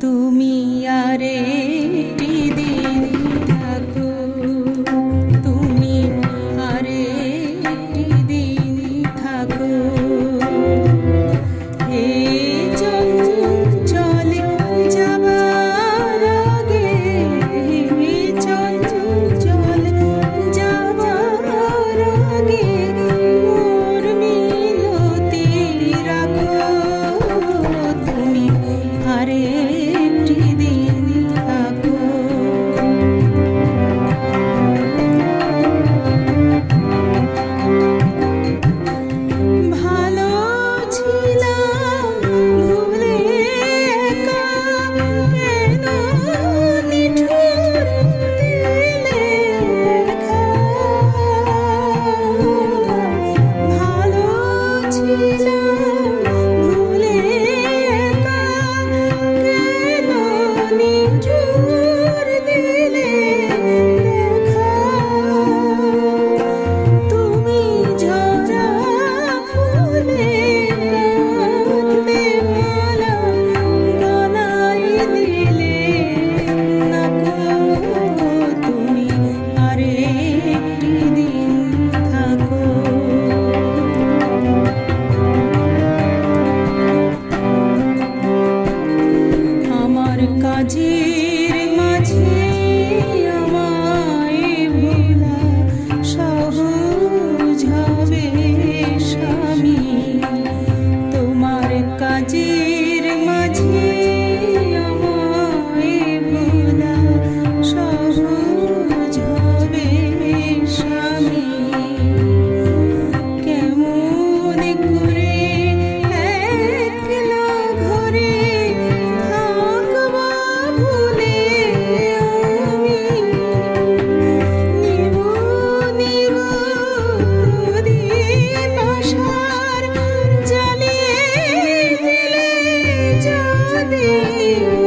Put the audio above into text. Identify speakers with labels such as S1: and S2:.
S1: তুমি আরে কাজের মাঝে আমায় ভোলা সবুজ হবে স্বামী। কেমন করে একলা ঘরে থাকবা Thank you.